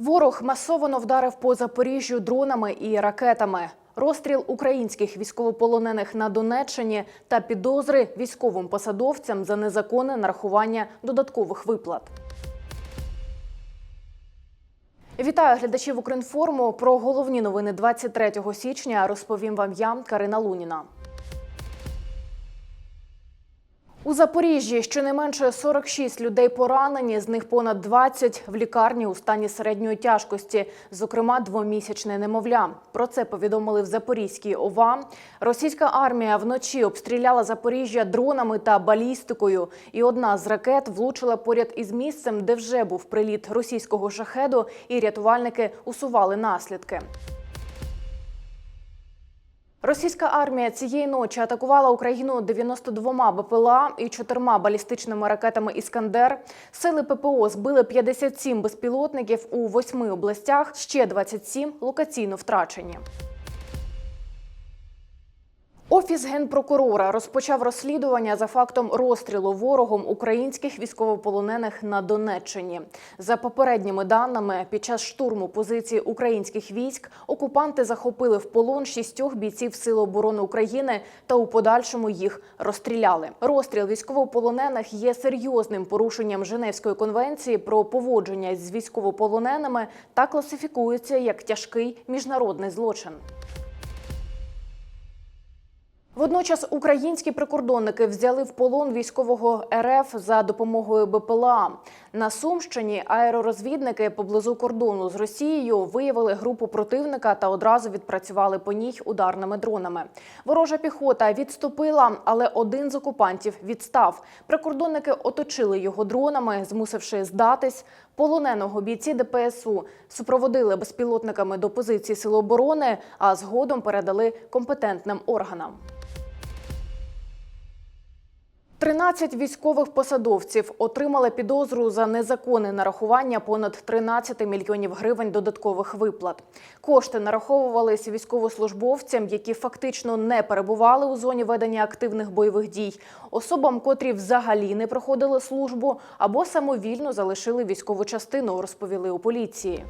Ворог масово вдарив по Запоріжжю дронами і ракетами. Розстріл українських військовополонених на Донеччині та підозри військовим посадовцям за незаконне нарахування додаткових виплат. Вітаю глядачів Укрінформу. Про головні новини 23 січня розповім вам я, Карина Луніна. У Запоріжжі щонайменше 46 людей поранені, з них понад 20 в лікарні у стані середньої тяжкості, зокрема двомісячне немовля. Про це повідомили в Запорізькій ОВА. Російська армія вночі обстріляла Запоріжжя дронами та балістикою, і одна з ракет влучила поряд із місцем, де вже був приліт російського шахеду, і рятувальники усували наслідки. Російська армія цієї ночі атакувала Україну 92 БПЛА і чотирма балістичними ракетами Іскандер. Сили ППО збили 57 безпілотників у восьми областях. Ще 27 локаційно втрачені. Офіс генпрокурора розпочав розслідування за фактом розстрілу ворогом українських військовополонених на Донеччині. За попередніми даними, під час штурму позиції українських військ окупанти захопили в полон шістьох бійців Сил оборони України та у подальшому їх розстріляли. Розстріл військовополонених є серйозним порушенням Женевської конвенції про поводження з військовополоненими та класифікується як тяжкий міжнародний злочин. Водночас українські прикордонники взяли в полон військового РФ за допомогою БПЛА. На Сумщині аеророзвідники поблизу кордону з Росією виявили групу противника та одразу відпрацювали по ній ударними дронами. Ворожа піхота відступила, але один з окупантів відстав. Прикордонники оточили його дронами, змусивши здатись. Полоненого бійці ДПСУ супроводили безпілотниками до позиції Сил оборони, а згодом передали компетентним органам. 13 військових посадовців отримали підозру за незаконне нарахування понад 13 мільйонів гривень додаткових виплат. Кошти нараховувалися військовослужбовцям, які фактично не перебували у зоні ведення активних бойових дій, особам, котрі взагалі не проходили службу або самовільно залишили військову частину, розповіли у поліції.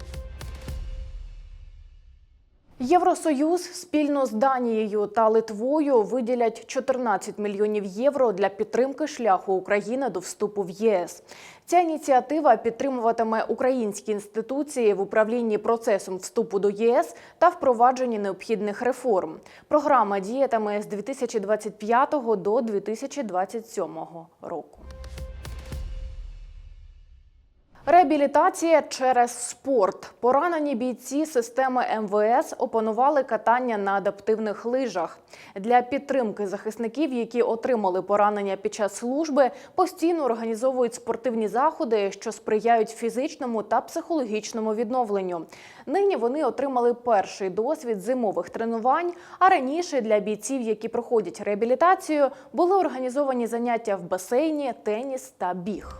Євросоюз спільно з Данією та Литвою виділять 14 мільйонів євро для підтримки шляху України до вступу в ЄС. Ця ініціатива підтримуватиме українські інституції в управлінні процесом вступу до ЄС та впровадженні необхідних реформ. Програма діятиме з 2025 до 2027 року. Реабілітація через спорт. Поранені бійці системи МВС опанували катання на адаптивних лижах. Для підтримки захисників, які отримали поранення під час служби, постійно організовують спортивні заходи, що сприяють фізичному та психологічному відновленню. Нині вони отримали перший досвід зимових тренувань. А раніше для бійців, які проходять реабілітацію, були організовані заняття в басейні, теніс та біг.